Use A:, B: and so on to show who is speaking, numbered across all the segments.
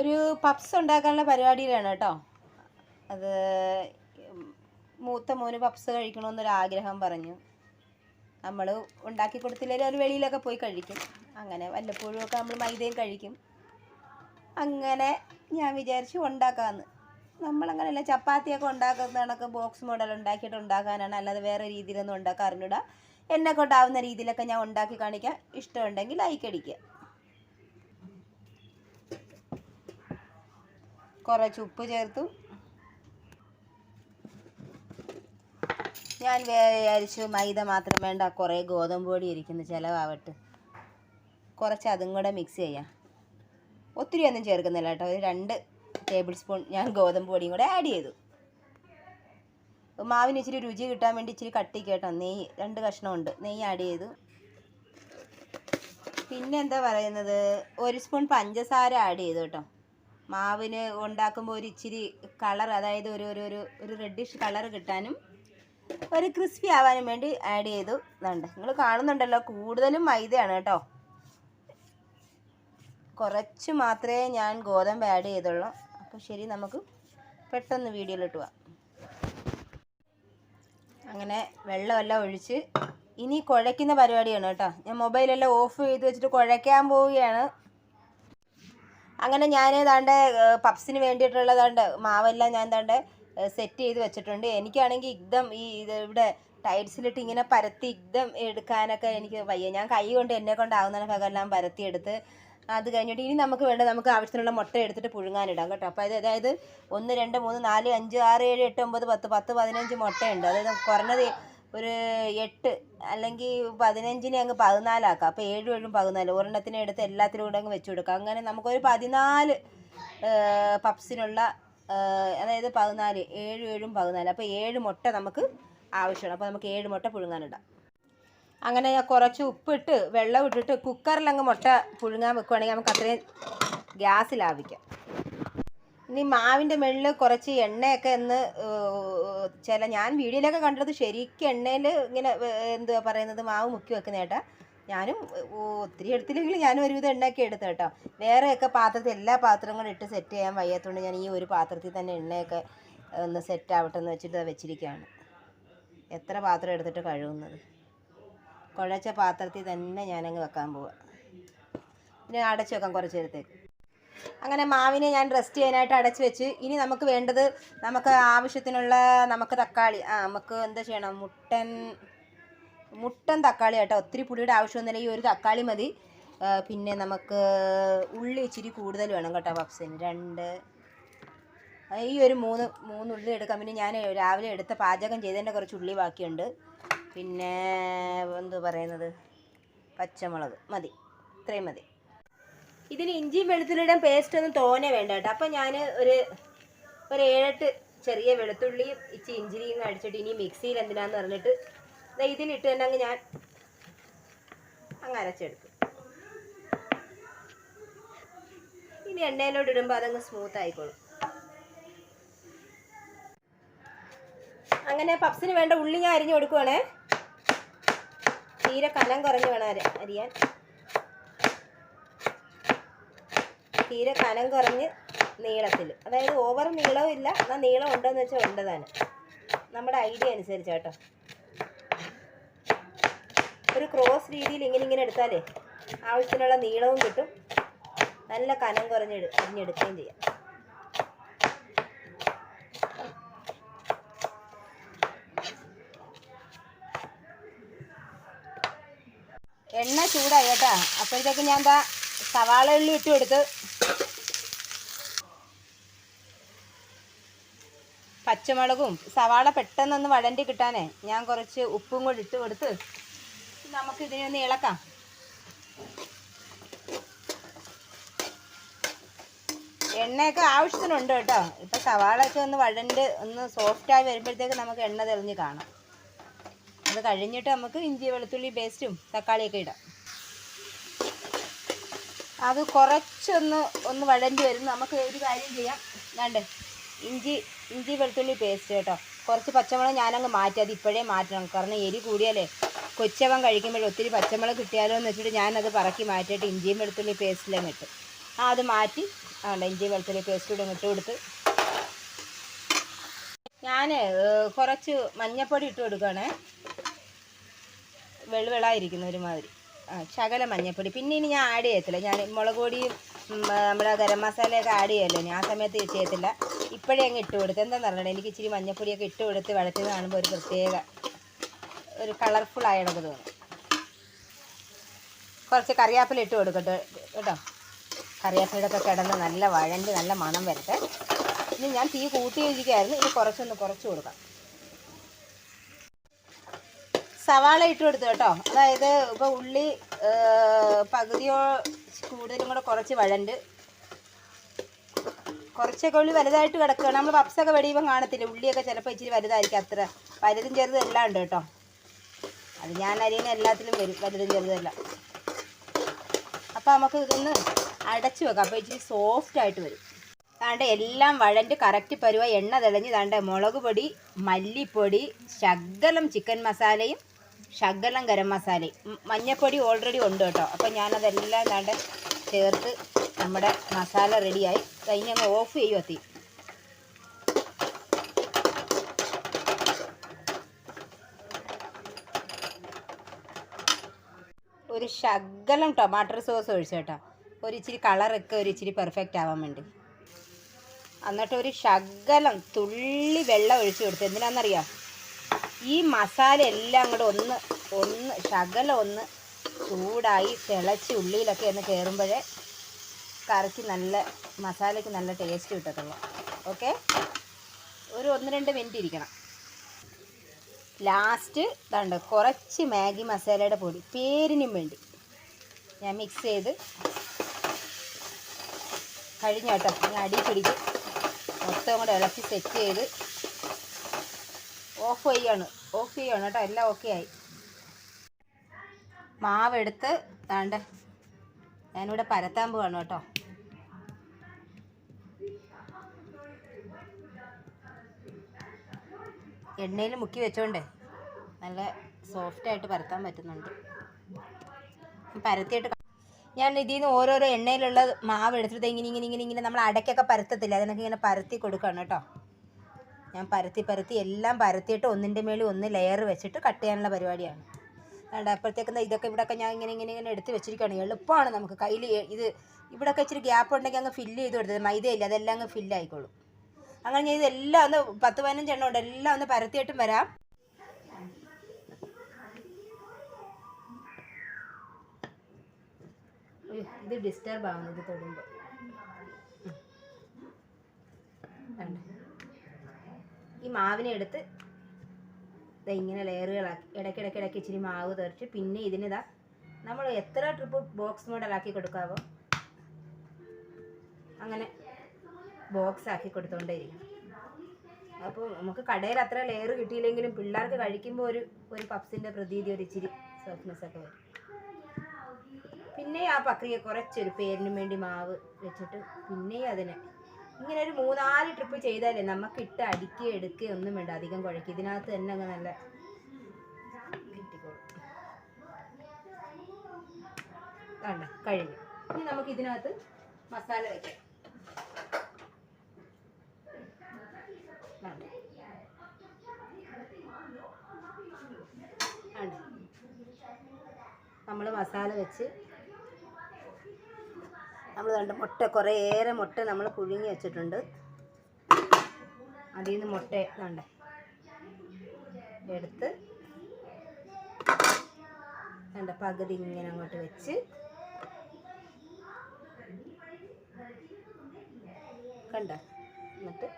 A: ഒരു പപ്സ് ഉണ്ടാക്കാനുള്ള പരിപാടിയിലാണ് കേട്ടോ അത് മൂത്ത മോന് പപ്സ് കഴിക്കണമെന്നൊരു ആഗ്രഹം പറഞ്ഞു നമ്മൾ ഉണ്ടാക്കി കൊടുത്തില്ലെങ്കിൽ അവർ വെളിയിലൊക്കെ പോയി കഴിക്കും അങ്ങനെ വല്ലപ്പോഴും ഒക്കെ നമ്മൾ മൈദയും കഴിക്കും അങ്ങനെ ഞാൻ വിചാരിച്ചു ഉണ്ടാക്കാമെന്ന് നമ്മളങ്ങനെയല്ല ചപ്പാത്തിയൊക്കെ ഉണ്ടാക്കുന്നതാണൊക്കെ ബോക്സ് മോഡൽ ഉണ്ടാക്കിയിട്ട് ഉണ്ടാക്കാനാണ് അല്ലാതെ വേറെ രീതിയിലൊന്നും ഉണ്ടാക്കാറുണ്ടാ എന്നെ കൊണ്ടാവുന്ന രീതിയിലൊക്കെ ഞാൻ ഉണ്ടാക്കി കാണിക്കാം ഇഷ്ടമുണ്ടെങ്കിൽ ലൈക്ക് അടിക്കുക കുറച്ച് ഉപ്പ് ചേർത്തു ഞാൻ വിചാരിച്ചു മൈദ മാത്രം വേണ്ട കുറേ ഗോതമ്പ് പൊടി ഇരിക്കുന്നു ചിലവാവട്ടെ കുറച്ച് അതും കൂടെ മിക്സ് ചെയ്യാം ഒത്തിരി ഒന്നും ചേർക്കുന്നില്ല കേട്ടോ ഒരു രണ്ട് ടേബിൾ സ്പൂൺ ഞാൻ ഗോതമ്പ് പൊടിയും കൂടെ ആഡ് ചെയ്തു മാവിന് ഇച്ചിരി രുചി കിട്ടാൻ വേണ്ടി ഇച്ചിരി കട്ടി കേട്ടോ നെയ്യ് രണ്ട് കഷ്ണമുണ്ട് നെയ്യ് ആഡ് ചെയ്തു പിന്നെ എന്താ പറയുന്നത് ഒരു സ്പൂൺ പഞ്ചസാര ആഡ് ചെയ്തു കേട്ടോ മാവിന് ഉണ്ടാക്കുമ്പോൾ ഒരു ഇച്ചിരി കളർ അതായത് ഒരു ഒരു ഒരു ഒരു റെഡിഷ് കളർ കിട്ടാനും ഒരു ക്രിസ്പി ആവാനും വേണ്ടി ആഡ് ചെയ്തു ഇതുണ്ട് നിങ്ങൾ കാണുന്നുണ്ടല്ലോ കൂടുതലും മൈദയാണ് കേട്ടോ കുറച്ച് മാത്രമേ ഞാൻ ഗോതമ്പ് ആഡ് ചെയ്തുള്ളൂ അപ്പോൾ ശരി നമുക്ക് പെട്ടെന്ന് വീഡിയോയിലിട്ട് പോവാം അങ്ങനെ വെള്ളമെല്ലാം ഒഴിച്ച് ഇനി കുഴയ്ക്കുന്ന പരിപാടിയാണ് കേട്ടോ ഞാൻ മൊബൈലെല്ലാം ഓഫ് ചെയ്ത് വെച്ചിട്ട് കുഴയ്ക്കാൻ പോവുകയാണ് അങ്ങനെ ഞാൻ ഏതാണ്ട് പപ്സിന് വേണ്ടിയിട്ടുള്ളതാണ്ട് മാവെല്ലാം ഞാൻ ഏതാണ്ട് സെറ്റ് ചെയ്ത് വെച്ചിട്ടുണ്ട് എനിക്കാണെങ്കിൽ ഇഗ്ദം ഈ ഇത് ഇവിടെ ടൈൽസിലിട്ട് ഇങ്ങനെ പരത്തി ഇഗ്ദം എടുക്കാനൊക്കെ എനിക്ക് വയ്യ ഞാൻ കൈ കൊണ്ട് എന്നെ കൊണ്ടാവുന്ന എല്ലാം പരത്തിയെടുത്ത് അത് കഴിഞ്ഞിട്ട് ഇനി നമുക്ക് വേണ്ട നമുക്ക് ആവശ്യത്തിനുള്ള മുട്ട എടുത്തിട്ട് പുഴുങ്ങാനിടാം കേട്ടോ അപ്പോൾ അത് അതായത് ഒന്ന് രണ്ട് മൂന്ന് നാല് അഞ്ച് ആറ് ഏഴ് എട്ട് ഒമ്പത് പത്ത് പത്ത് പതിനഞ്ച് മുട്ടയുണ്ട് അതായത് കുറഞ്ഞത് ഒരു എട്ട് അല്ലെങ്കിൽ പതിനഞ്ചിനെ അങ്ങ് പതിനാലാക്കാം അപ്പോൾ ഏഴും ഏഴും പതിനാല് ഒരെണ്ണത്തിനെ എടുത്ത് എല്ലാത്തിനും കൂടെ അങ്ങ് വെച്ച് കൊടുക്കാം അങ്ങനെ നമുക്കൊരു പതിനാല് പപ്സിനുള്ള അതായത് പതിനാല് ഏഴും ഏഴും പതിനാല് അപ്പോൾ ഏഴ് മുട്ട നമുക്ക് ആവശ്യമാണ് അപ്പോൾ നമുക്ക് ഏഴ് മുട്ട പുഴുങ്ങാനിടാം അങ്ങനെ കുറച്ച് ഉപ്പിട്ട് വെള്ളം ഇട്ടിട്ട് കുക്കറിലങ്ങ് മുട്ട പുഴുങ്ങാൻ വെക്കുവാണെങ്കിൽ നമുക്ക് അത്രയും ഗ്യാസ് ലാഭിക്കാം ഇനി മാവിൻ്റെ മുകളിൽ കുറച്ച് എണ്ണയൊക്കെ ഒന്ന് ചില ഞാൻ വീഡിയോയിലൊക്കെ കണ്ടത് ശരിക്കും എണ്ണയിൽ ഇങ്ങനെ എന്തുവാ പറയുന്നത് മാവ് മുക്കി വെക്കുന്ന ഞാനും ഒത്തിരി എടുത്തില്ലെങ്കിലും ഞാനും ഒരുവിധം എണ്ണയൊക്കെ എടുത്തു കേട്ടോ വേറെയൊക്കെ പാത്രത്തിൽ എല്ലാ പാത്രങ്ങളും ഇട്ട് സെറ്റ് ചെയ്യാൻ വയ്യാത്തതുകൊണ്ട് ഞാൻ ഈ ഒരു പാത്രത്തിൽ തന്നെ എണ്ണയൊക്കെ ഒന്ന് സെറ്റ് ആവട്ടെ എന്ന് വെച്ചിട്ട് വെച്ചിരിക്കുകയാണ് എത്ര പാത്രം എടുത്തിട്ട് കഴുകുന്നത് കുഴച്ച പാത്രത്തിൽ തന്നെ ഞാനങ്ങ് വെക്കാൻ പോവാം പിന്നെ അടച്ചു വെക്കാം കുറച്ച് നേരത്തേക്ക് അങ്ങനെ മാവിനെ ഞാൻ റെസ്റ്റ് ചെയ്യാനായിട്ട് അടച്ചു വെച്ച് ഇനി നമുക്ക് വേണ്ടത് നമുക്ക് ആവശ്യത്തിനുള്ള നമുക്ക് തക്കാളി ആ നമുക്ക് എന്താ ചെയ്യണം മുട്ടൻ മുട്ടൻ തക്കാളി കേട്ടോ ഒത്തിരി പുളിയുടെ ആവശ്യമൊന്നുമില്ല ഈ ഒരു തക്കാളി മതി പിന്നെ നമുക്ക് ഉള്ളി ഇച്ചിരി കൂടുതൽ വേണം കേട്ടോ പപ്സിന് രണ്ട് ഈ ഒരു മൂന്ന് മൂന്ന് ഉള്ളി പിന്നെ ഞാൻ രാവിലെ എടുത്ത പാചകം ചെയ്തതിൻ്റെ കുറച്ച് ഉള്ളി ബാക്കിയുണ്ട് പിന്നെ എന്തു പറയുന്നത് പച്ചമുളക് മതി ഇത്രയും മതി ഇതിന് ഇഞ്ചിയും വെളുത്തുള്ളിയുടെയും പേസ്റ്റ് ഒന്നും തോനെ വേണ്ട കേട്ടോ അപ്പം ഞാൻ ഒരു ഒരു ഏഴെട്ട് ചെറിയ വെളുത്തുള്ളിയും ഇച്ചി ഇഞ്ചിരിയും അടിച്ചിട്ട് ഇനി മിക്സിയിൽ എന്തിനാന്ന് പറഞ്ഞിട്ട് ഇതിനിട്ട് തന്നെ അങ്ങ് ഞാൻ അങ്ങ് അരച്ചെടുക്കും ഇനി എണ്ണയിലോട്ട് ഇടുമ്പോൾ അതങ്ങ് സ്മൂത്ത് ആയിക്കോളും അങ്ങനെ പപ്സിന് വേണ്ട ഉള്ളി ഞാൻ അരിഞ്ഞു കൊടുക്കുവാണേ തീരെ കനം കുറഞ്ഞു വേണം അരിയാൻ തീരെ കനം കുറഞ്ഞ് നീളത്തിൽ അതായത് ഓവർ നീളവും ഇല്ല എന്നാൽ നീളം ഉണ്ടോയെന്ന് വെച്ചാൽ ഉണ്ട് തന്നെ നമ്മുടെ ഐഡിയ അനുസരിച്ച് കേട്ടോ ഒരു ക്രോസ് രീതിയിൽ ഇങ്ങനെ ഇങ്ങനെ എടുത്താലേ ആവശ്യത്തിനുള്ള നീളവും കിട്ടും നല്ല കനം കുറഞ്ഞ് അരിഞ്ഞെടുക്കുകയും ചെയ്യാം എണ്ണ ചൂടായി കേട്ടാ അപ്പോഴത്തേക്ക് ഞാൻ എന്താ സവാള ഉള്ളി ഇട്ട് കൊടുത്ത് പച്ചമുളകും സവാള പെട്ടെന്നൊന്ന് വഴണ്ടി കിട്ടാനേ ഞാൻ കുറച്ച് ഉപ്പും കൂടി ഇട്ട് കൊടുത്ത് നമുക്ക് ഇതിനൊന്ന് ഇളക്കാം എണ്ണയൊക്കെ ആവശ്യത്തിനുണ്ട് കേട്ടോ ഇപ്പം സവാളയൊക്കെ ഒന്ന് വഴണ്ട് ഒന്ന് സോഫ്റ്റായി വരുമ്പോഴത്തേക്ക് നമുക്ക് എണ്ണ തെളിഞ്ഞ് കാണാം അത് കഴിഞ്ഞിട്ട് നമുക്ക് ഇഞ്ചി വെളുത്തുള്ളി പേസ്റ്റും തക്കാളിയൊക്കെ ഇടാം അത് കുറച്ചൊന്ന് ഒന്ന് വഴണ്ടി വരുന്നു നമുക്ക് ഒരു കാര്യം ചെയ്യാം വേണ്ടേ ഇഞ്ചി ഇഞ്ചി വെളുത്തുള്ളി പേസ്റ്റ് കേട്ടോ കുറച്ച് പച്ചമുളക് ഞാനങ്ങ് മാറ്റി അത് ഇപ്പോഴേ മാറ്റണം കാരണം എരി കൂടിയാലേ കൊച്ചവൻ കഴിക്കുമ്പോൾ ഒത്തിരി പച്ചമുളക് കിട്ടിയാലോ എന്ന് വെച്ചിട്ട് ഞാനത് പറക്കി മാറ്റിയിട്ട് ഇഞ്ചിയും വെളുത്തുള്ളി പേസ്റ്റിലും ഇട്ട് ആ അത് മാറ്റി അതുകൊണ്ട് ഇഞ്ചി വെളുത്തുള്ളി പേസ്റ്റ് കൂടെ ഇട്ട് കൊടുത്ത് ഞാൻ കുറച്ച് മഞ്ഞപ്പൊടി ഇട്ട് കൊടുക്കുകയാണേ വെളുവെളായിരിക്കുന്ന ഒരുമാതിരി ആ ശകല മഞ്ഞപ്പൊടി പിന്നെ ഇനി ഞാൻ ആഡ് ചെയ്യത്തില്ല ഞാൻ മുളക് പൊടിയും നമ്മൾ ഗരം മസാലയൊക്കെ ആഡ് ചെയ്യല്ലോ ഞാൻ ആ സമയത്ത് ചെയ്യത്തില്ല ഇപ്പോഴേ അങ്ങ് ഇട്ട് കൊടുത്ത് എന്താണെന്ന് അറിയണം എനിക്ക് ഇച്ചിരി മഞ്ഞപ്പൊടിയൊക്കെ ഇട്ട് കൊടുത്ത് വെള്ളത്തിൽ കാണുമ്പോൾ ഒരു പ്രത്യേക ഒരു കളർഫുൾ ആയി നമുക്ക് തോന്നും കുറച്ച് കറിവേപ്പില ഇട്ട് കൊടുക്കട്ടെ കേട്ടോ കറിവേപ്പിലൊക്കെ കിടന്ന് നല്ല വഴണ്ട് നല്ല മണം വരട്ടെ ഇനി ഞാൻ തീ കൂട്ടി വെച്ചിരിക്കുകയായിരുന്നു ഇനി കുറച്ചൊന്ന് കുറച്ച് കൊടുക്കാം സവാള ഇട്ട് കൊടുത്തു കേട്ടോ അതായത് ഇപ്പോൾ ഉള്ളി പകുതിയോ കൂടുതലും കൂടെ കുറച്ച് വഴണ്ട് കുറച്ചൊക്കെ ഉള്ളി വലുതായിട്ട് കിടക്കുകയാണ് നമ്മൾ പപ്സൊക്കെ വെടിയുമ്പോൾ കാണത്തില്ല ഉള്ളിയൊക്കെ ചിലപ്പോൾ ഇച്ചിരി വലുതായിരിക്കും അത്ര വലുതും ചെറുതും എല്ലാം ഉണ്ട് കേട്ടോ അത് ഞാൻ അരിയുന്ന എല്ലാത്തിലും വരും വലുതും ചെറുതെല്ലാം അപ്പം നമുക്ക് ഇതൊന്ന് അടച്ചു വെക്കാം അപ്പോൾ ഇച്ചിരി സോഫ്റ്റ് ആയിട്ട് വരും താണ്ട് എല്ലാം വഴണ്ട് കറക്റ്റ് പരുവ എണ്ണ തിളഞ്ഞ് താണ്ട് മുളക് പൊടി മല്ലിപ്പൊടി ശകലം ചിക്കൻ മസാലയും ശകലം ഗരം മസാല മഞ്ഞപ്പൊടി ഓൾറെഡി ഉണ്ട് കേട്ടോ അപ്പം ഞാനതെല്ലാം ഇതാണ്ട് ചേർത്ത് നമ്മുടെ മസാല റെഡിയായി കഴിഞ്ഞ് അങ്ങ് ഓഫ് ചെയ്യുമോ തീ ഒരു ശകലം ടൊമാറ്റോ സോസ് ഒഴിച്ചേട്ടോ ഒരു ഇച്ചിരി കളറൊക്കെ ഒരു ഇച്ചിരി പെർഫെക്റ്റ് ആവാൻ വേണ്ടി എന്നിട്ട് ഒരു ശകലം തുള്ളി വെള്ളം ഒഴിച്ചു കൊടുത്തു എന്തിനാണെന്നറിയാം ഈ മസാല എല്ലാം അങ്ങോട്ട് ഒന്ന് ഒന്ന് ശകലം ഒന്ന് ചൂടായി തിളച്ച് ഉള്ളിയിലൊക്കെ ഒന്ന് കയറുമ്പോഴേ കറിക്ക് നല്ല മസാലയ്ക്ക് നല്ല ടേസ്റ്റ് കിട്ടത്തുള്ളൂ ഓക്കെ ഒരു ഒന്ന് രണ്ട് മിനിറ്റ് ഇരിക്കണം ലാസ്റ്റ് ഇതാണ്ട് കുറച്ച് മാഗി മസാലയുടെ പൊടി പേരിനും വേണ്ടി ഞാൻ മിക്സ് ചെയ്ത് കഴിഞ്ഞ ഞാൻ അടി പിടിച്ച് മൊത്തം കൂടെ ഇളക്കി സെറ്റ് ചെയ്ത് ഓഫ് ചെയ്യാണ് ഓഫ് ചെയ്യാണ് കേട്ടോ എല്ലാം ഓക്കെ ആയി മാവെടുത്ത് താണ്ട് ഞാനിവിടെ പരത്താൻ പോവാണ് കേട്ടോ എണ്ണയിൽ മുക്കി വെച്ചോണ്ടേ നല്ല സോഫ്റ്റായിട്ട് പരത്താൻ പറ്റുന്നുണ്ട് പരത്തിയിട്ട് ഞാൻ ഇതിൽ നിന്ന് ഓരോരോ എണ്ണയിലുള്ള മാവ് എടുത്തിട്ട് ഇങ്ങനെ ഇങ്ങനെ ഇങ്ങനെ ഇങ്ങനെ നമ്മൾ അടയ്ക്കൊക്കെ പരത്തത്തില്ല അതിനൊക്കെ ഇങ്ങനെ പരത്തി കൊടുക്കണം കേട്ടോ ഞാൻ പരത്തി പരത്തി എല്ലാം പരത്തിയിട്ട് ഒന്നിൻ്റെ മേളിൽ ഒന്ന് ലെയർ വെച്ചിട്ട് കട്ട് ചെയ്യാനുള്ള പരിപാടിയാണ് അതുകൊണ്ട് അപ്പോഴത്തേക്ക് ഇതൊക്കെ ഇവിടെയൊക്കെ ഞാൻ ഇങ്ങനെ ഇങ്ങനെ ഇങ്ങനെ എടുത്ത് വെച്ചിരിക്കുകയാണ് എളുപ്പമാണ് നമുക്ക് കയ്യിൽ ഇത് ഇവിടെയൊക്കെ ഇച്ചിരി ഗ്യാപ്പ് ഉണ്ടെങ്കിൽ അങ്ങ് ഫില്ല് ചെയ്ത് കൊടുത്തത് മൈദയില്ല അതെല്ലാം അങ്ങ് ഫില്ല് ആയിക്കോളും അങ്ങനെ ഞാൻ ഇതെല്ലാം ഒന്ന് പത്ത് പതിനഞ്ച് എണ്ണം ഉണ്ട് എല്ലാം ഒന്ന് പരത്തിയിട്ടും വരാം ഇത് ഡിസ്റ്റർബ് ആവുന്നത് തൊടുമ്പോൾ ഈ മാവിനെ എടുത്ത് ഇതാ ഇങ്ങനെ ലെയറുകളാക്കി ഇടയ്ക്കിടയ്ക്ക് ഇടയ്ക്ക് ഇച്ചിരി മാവ് തെറിച്ച് പിന്നെ ഇതിനിതാ നമ്മൾ എത്ര ട്രിപ്പ് ബോക്സ് മോഡലാക്കി കൊടുക്കാവോ അങ്ങനെ ബോക്സ് ആക്കി കൊടുത്തോണ്ടേയിരിക്കും അപ്പോൾ നമുക്ക് കടയിൽ അത്ര ലെയർ കിട്ടിയില്ലെങ്കിലും പിള്ളേർക്ക് കഴിക്കുമ്പോൾ ഒരു ഒരു പഫ്സിന്റെ പ്രതീതി ഒരു ഇച്ചിരി സോഫ്റ്റ്നെസ് ഒക്കെ വരും പിന്നെ ആ പ്രക്രിയ കുറച്ചൊരു പേരിന് വേണ്ടി മാവ് വെച്ചിട്ട് പിന്നെ അതിനെ ഇങ്ങനെ ഒരു മൂന്നാല് ട്രിപ്പ് ചെയ്താലേ നമുക്ക് ഇട്ട് അടിക്കുക എടുക്കുക ഒന്നും വേണ്ട അധികം കുഴക്കി ഇതിനകത്ത് തന്നെ അങ്ങ് നല്ല കണ്ട കഴിഞ്ഞു ഇനി നമുക്ക് ഇതിനകത്ത് മസാല വയ്ക്കാം നമ്മൾ മസാല വെച്ച് നമ്മൾ കണ്ട് മുട്ട കുറേയേറെ മുട്ട നമ്മൾ പുഴുങ്ങി വെച്ചിട്ടുണ്ട് അതിൽ നിന്ന് മുട്ട കണ്ടേ എടുത്ത് കണ്ട പകുതി ഇങ്ങനെ അങ്ങോട്ട് വെച്ച്
B: കണ്ട എന്നിട്ട്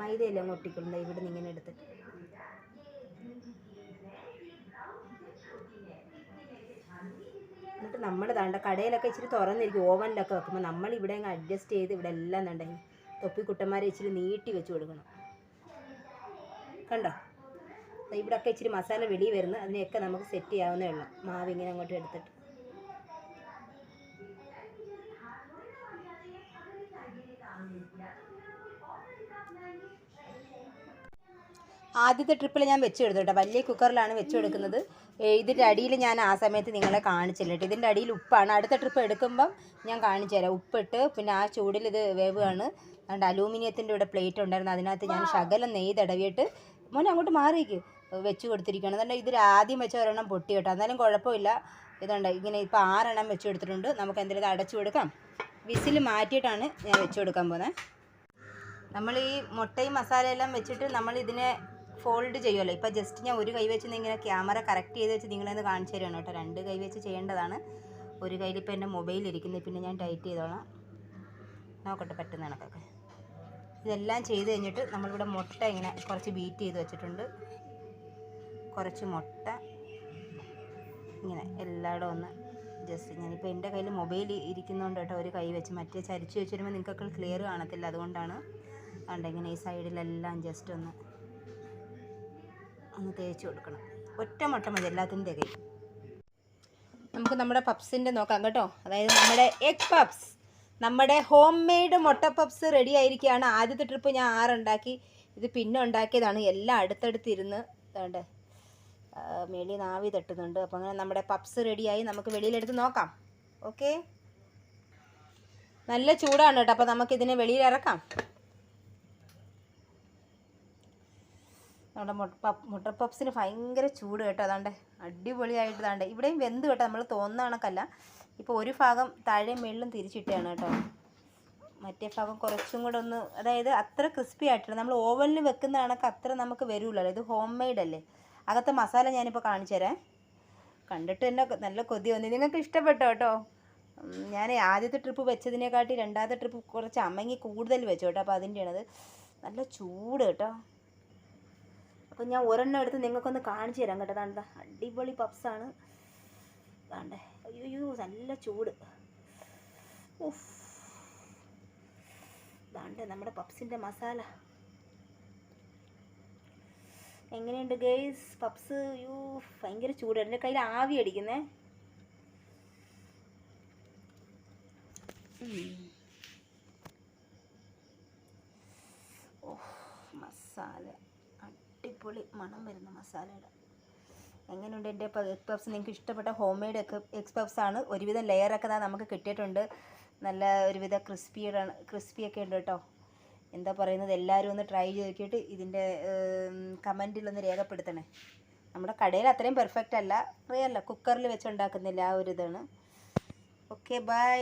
A: മൈദയെല്ലാം ഒട്ടിക്കൊള്ളുന്നത് ഇവിടെ നിന്ന് ഇങ്ങനെ എടുത്തിട്ട് നമ്മൾ താണ്ട കടയിലൊക്കെ ഇച്ചിരി തുറന്നിരിക്കും ഓവനിലൊക്കെ വെക്കുമ്പോൾ നമ്മൾ ഇവിടെ അങ്ങ് അഡ്ജസ്റ്റ് ചെയ്ത് ഇവിടെ എല്ലാം തൊപ്പി തൊപ്പിക്കുട്ടന്മാരെ ഇച്ചിരി നീട്ടി വെച്ച് കൊടുക്കണം കണ്ടോ ഇവിടെയൊക്കെ ഇച്ചിരി മസാല വെളിയിൽ വരുന്നു അതിനെയൊക്കെ നമുക്ക് സെറ്റ് ചെയ്യാവുന്നേ ഉള്ളൂ മാവ് ഇങ്ങനെ അങ്ങോട്ട് എടുത്തിട്ട് ആദ്യത്തെ ട്രിപ്പിൽ ഞാൻ വെച്ചെടുത്തു കേട്ടോ വലിയ കുക്കറിലാണ് വെച്ചെടുക്കുന്നത് ഇതിൻ്റെ അടിയിൽ ഞാൻ ആ സമയത്ത് നിങ്ങളെ കാണിച്ചില്ല കേട്ടോ ഇതിൻ്റെ അടിയിൽ ഉപ്പാണ് അടുത്ത ട്രിപ്പ് എടുക്കുമ്പം ഞാൻ കാണിച്ചു തരാം ഉപ്പിട്ട് പിന്നെ ആ ചൂടിൽ ഇത് വേവാണ് അതുകൊണ്ട് അലൂമിനിയത്തിൻ്റെ ഇവിടെ പ്ലേറ്റ് ഉണ്ടായിരുന്നു അതിനകത്ത് ഞാൻ ശകലം നെയ്ത് ഇടവിയിട്ട് മോനെ അങ്ങോട്ട് മാറിയേക്ക് വെച്ച് കൊടുത്തിരിക്കുകയാണ് അതുകൊണ്ട് ഇതിൽ ആദ്യം വെച്ച ഒരെണ്ണം പൊട്ടി കേട്ടോ എന്നാലും കുഴപ്പമില്ല ഇതുണ്ട് ഇങ്ങനെ ഇപ്പോൾ ആറെണ്ണം വെച്ച് കൊടുത്തിട്ടുണ്ട് നമുക്ക് എന്തെങ്കിലും അടച്ചു കൊടുക്കാം വിസിൽ മാറ്റിയിട്ടാണ് ഞാൻ വെച്ച് കൊടുക്കാൻ പോകുന്നത് നമ്മൾ ഈ മുട്ടയും മസാലയെല്ലാം വെച്ചിട്ട് നമ്മൾ ഇതിനെ ഫോൾഡ് ചെയ്യുമല്ലോ ഇപ്പോൾ ജസ്റ്റ് ഞാൻ ഒരു കൈ വെച്ച് ഇങ്ങനെ ക്യാമറ കറക്റ്റ് ചെയ്ത് വെച്ച് നിങ്ങളെന്ന് കാണിച്ചു തരുവാണ് കേട്ടോ രണ്ട് കൈ വെച്ച് ചെയ്യേണ്ടതാണ് ഒരു കയ്യിൽ ഇപ്പോൾ എൻ്റെ മൊബൈൽ ഇരിക്കുന്നത് പിന്നെ ഞാൻ ടൈറ്റ് ചെയ്തോളാം നോക്കട്ടെ പറ്റുന്ന കണക്കൊക്കെ ഇതെല്ലാം ചെയ്ത് കഴിഞ്ഞിട്ട് നമ്മളിവിടെ മുട്ട ഇങ്ങനെ കുറച്ച് ബീറ്റ് ചെയ്ത് വെച്ചിട്ടുണ്ട് കുറച്ച് മുട്ട ഇങ്ങനെ എല്ലായിടും ഒന്ന് ജസ്റ്റ് ഞാനിപ്പോൾ എൻ്റെ കയ്യിൽ മൊബൈൽ ഇരിക്കുന്നതുകൊണ്ട് കേട്ടോ ഒരു കൈ വെച്ച് മറ്റേ ചരിച്ച് വെച്ചിരുമ്പോൾ നിങ്ങൾക്കൊക്കെ ക്ലിയർ കാണത്തില്ല അതുകൊണ്ടാണ് അതുകൊണ്ട് ഇങ്ങനെ ഈ സൈഡിലെല്ലാം ജസ്റ്റ് ഒന്ന് ഒന്ന് തേച്ച് കൊടുക്കണം ഒറ്റ മുട്ട മതി എല്ലാത്തിനും തികയും നമുക്ക് നമ്മുടെ പപ്സിൻ്റെ നോക്കാം കേട്ടോ അതായത് നമ്മുടെ എഗ് പപ്സ് നമ്മുടെ ഹോം മെയ്ഡ് മുട്ട പപ്സ് റെഡി ആയിരിക്കുകയാണ് ആദ്യത്തെ ട്രിപ്പ് ഞാൻ ആറുണ്ടാക്കി ഇത് പിന്നെ ഉണ്ടാക്കിയതാണ് എല്ലാം അടുത്തടുത്തിരുന്ന് വേണ്ടേ മേളി നാവി തട്ടുന്നുണ്ട് അപ്പോൾ അങ്ങനെ നമ്മുടെ പപ്സ് റെഡിയായി നമുക്ക് വെളിയിലെടുത്ത് നോക്കാം ഓക്കെ നല്ല ചൂടാണ് കേട്ടോ അപ്പോൾ നമുക്കിതിനെ വെളിയിലിറക്കാം നമ്മുടെ മുട്ട മുട്ട പപ്സിന് ഭയങ്കര ചൂട് കേട്ടോ അതാണ്ട് അടിപൊളിയായിട്ട് അതാണ്ട് ഇവിടെയും വെന്ത് കേട്ടോ നമ്മൾ തോന്നുന്ന കണക്കല്ല ഇപ്പോൾ ഒരു ഭാഗം താഴെ മേളിലും തിരിച്ചിട്ടാണ് കേട്ടോ മറ്റേ ഭാഗം കുറച്ചും കൂടെ ഒന്ന് അതായത് അത്ര ക്രിസ്പി ആയിട്ടില്ല നമ്മൾ ഓവനിൽ വെക്കുന്ന കണക്ക് അത്ര നമുക്ക് അല്ലേ ഇത് ഹോം മെയ്ഡ് അല്ലേ അകത്തെ മസാല ഞാനിപ്പോൾ കാണിച്ചു തരാം കണ്ടിട്ട് തന്നെ നല്ല കൊതി വന്നു നിങ്ങൾക്ക് ഇഷ്ടപ്പെട്ടോ കേട്ടോ ഞാൻ ആദ്യത്തെ ട്രിപ്പ് വെച്ചതിനെക്കാട്ടി രണ്ടാമത്തെ ട്രിപ്പ് കുറച്ച് അമ്മങ്ങി കൂടുതൽ വെച്ചു കേട്ടോ അപ്പോൾ അതിൻ്റെയാണത് നല്ല ചൂട് കേട്ടോ അപ്പം ഞാൻ ഒരെണ്ണം എടുത്ത് നിങ്ങൾക്കൊന്ന് കാണിച്ചു തരാം കേട്ടോ താണ്ട അടിപൊളി പപ്സാണ് താണ്ടേ അയ്യോ നല്ല ചൂട് ഉഫ് നമ്മുടെ പപ്സിൻ്റെ മസാല എങ്ങനെയുണ്ട് ഗേസ് പപ്സ് യൂ ഭയങ്കര ചൂട് എൻ്റെ കയ്യിൽ ആവി അടിക്കുന്നേ ഓ മസാല അടിപൊളി മണം വരുന്ന മസാലയുടെ എങ്ങനെയുണ്ട് എൻ്റെ എഗ് പഫ്സ് നിങ്ങൾക്ക് ഇഷ്ടപ്പെട്ട ഹോം മെയ്ഡ് എഗ് പഫ്സ് ആണ് ഒരുവിധം ലെയറൊക്കെ തന്നെ നമുക്ക് കിട്ടിയിട്ടുണ്ട് നല്ല ഒരുവിധ ക്രിസ്പിയുടെ ക്രിസ്പിയൊക്കെ ഉണ്ട് കേട്ടോ എന്താ പറയുന്നത് എല്ലാവരും ഒന്ന് ട്രൈ ചെയ്ത് നോക്കിയിട്ട് ഇതിൻ്റെ കമൻറ്റിലൊന്ന് രേഖപ്പെടുത്തണേ നമ്മുടെ കടയിൽ അത്രയും പെർഫെക്റ്റ് അല്ല അറിയാമല്ലോ കുക്കറിൽ വെച്ചുണ്ടാക്കുന്നില്ല ആ ഒരു ഇതാണ് ഓക്കെ ബൈ